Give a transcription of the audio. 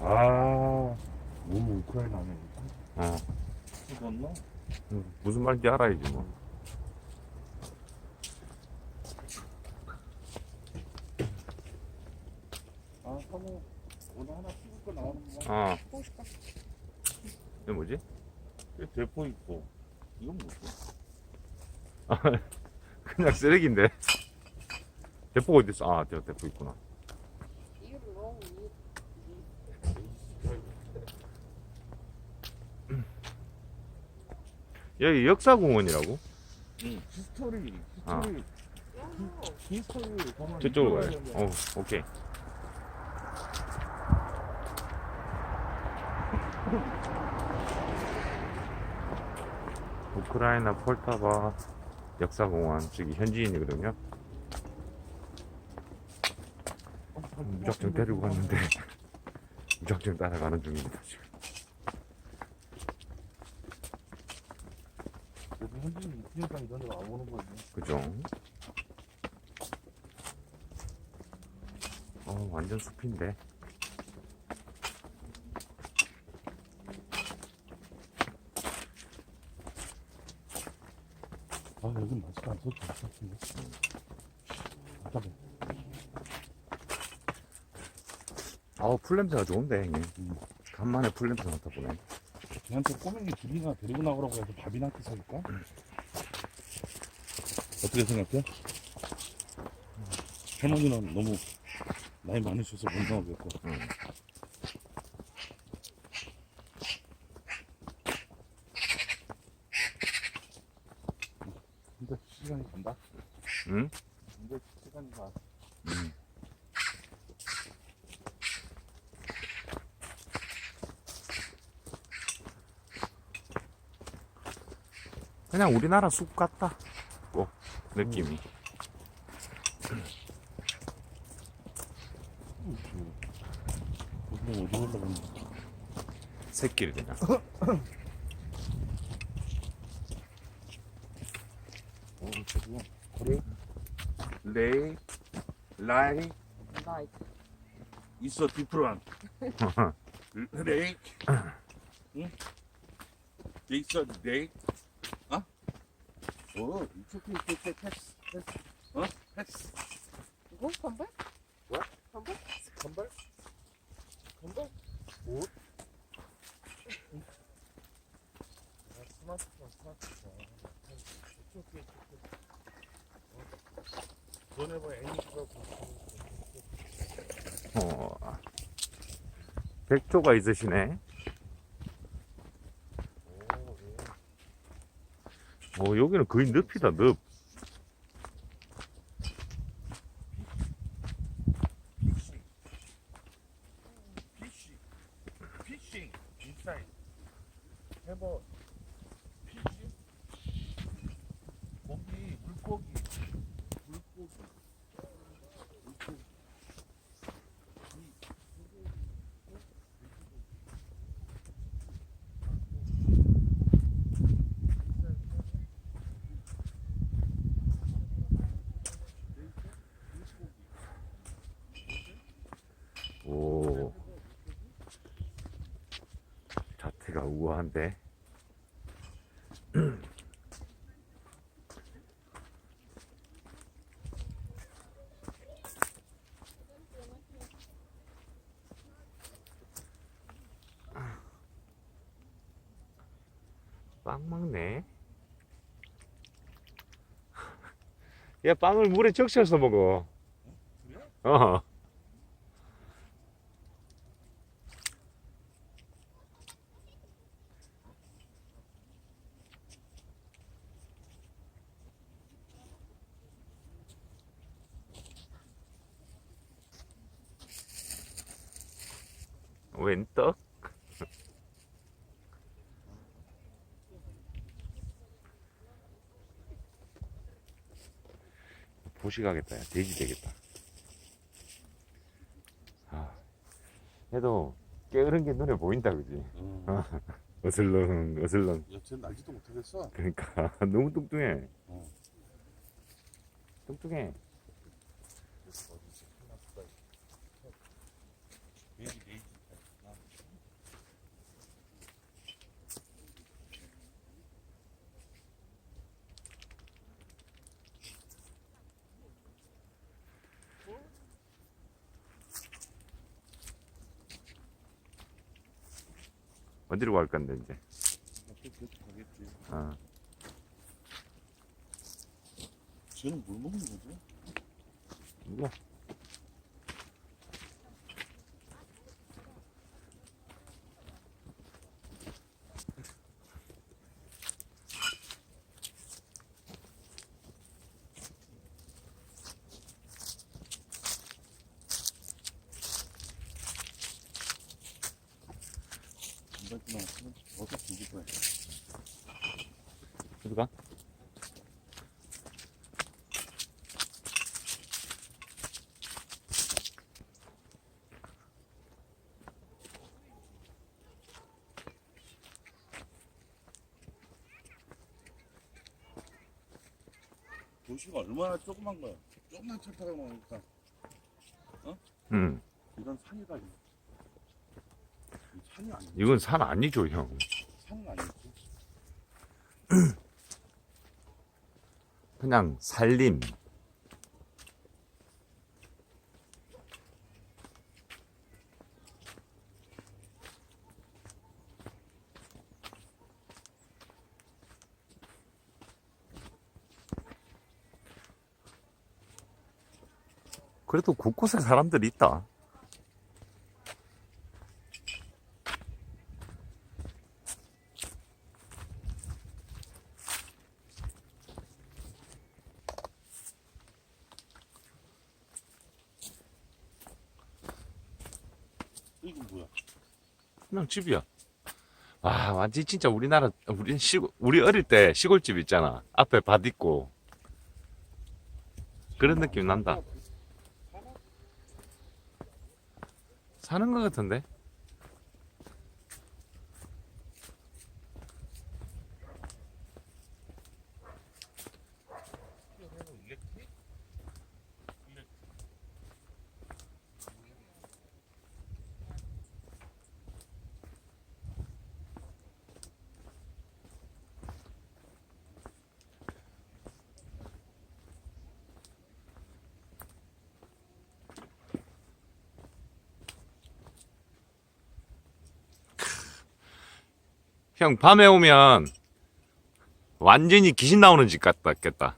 아, 너무 우크라이나 아니야 어. 이거 건너? 무슨 말인지 알아야지 뭐. 아 사모 오늘 하나 찍을 거 나오는 거. 이게 뭐지? 이 대포 있고 이건 뭐지? 그냥 쓰레기인데. 대포가 어디 있어? 아, 저 대포 있구나. 여기 역사공원이라고? 응 히스토리 아. 히스토리 너무 히스토리 저쪽으로 가요. 이쪽으로 어, 오케이. 우크라이나 폴타바 역사공원 저기 현지인이거든요. 무작정 데리고 갔는데 무작정 따라가는 중입니다 지금. 여기 현지인 있으니까 이런 데가 안 오는 거지 그죠? 어 완전 숲인데. 아 여긴 맛있다 안 좋다 같은데 아까워 아우 풀 냄새가 좋은데 형님. 음. 간만에 풀 냄새 맡아 보네. 걔한테 꼬맹이 둘이나 데리고 나오라고 해서 밥이나 한끼 사줄까? 어떻게 생각해? 할머니는 너무 나이 많으셔서 못 나오겠고 응. 시간이 간다 응? 근데 시간이 가 응. 그냥 우리나라 숲 같다. 꼭 느낌이. 올라가는 새길 그냥. 어 저기야 그래 레이 라이 나이. 있어 디프란 레이 응? 있어 레이 어? 어 이쪽에 이쪽에 패스 패스 어? 패스 이거 선발? 뭐? 선발? 건발? 건발? 옷? 아, 스마트폰, 스마트폰. 이쪽에, 이쪽에. 어? 백조가 있으시네. 어 여기는 거의 늪이다 늪. 해봐. 피싱. 고기. 물고기. 우아한데. 빵 먹네. 야, 빵을 물에 적셔서 먹어. 어. 웬 떡? 보시 가겠다. 야. 돼지 되겠다. 아, 해도 게으른 게 눈에 보인다, 그지? 어. 어슬렁 어슬렁 여태 날지도 못하겠어. 그러니까 너무 뚱뚱해 어. 뚱뚱해 내지 내지. 어디로 갈 건데 이제. 아, 쟤는 물 먹는 거지? 몰라 한달 동안 어디 죽을 거야. 어디 가? 도시가 얼마나 조그만 거야. 조그만 차 타고 나니까 응 이건 산이 가지. 산이 아니지. 이건 산 아니죠 형 산은 아니지. 그냥 살림 그래도 곳곳에 사람들이 있다 그냥 집이야. 와, 완전 진짜 우리나라, 우리 시골, 우리 어릴 때 시골집 있잖아. 앞에 밭 있고. 그런 느낌 난다. 사는 것 같은데? 형, 밤에 오면 완전히 귀신 나오는 집 같겠다.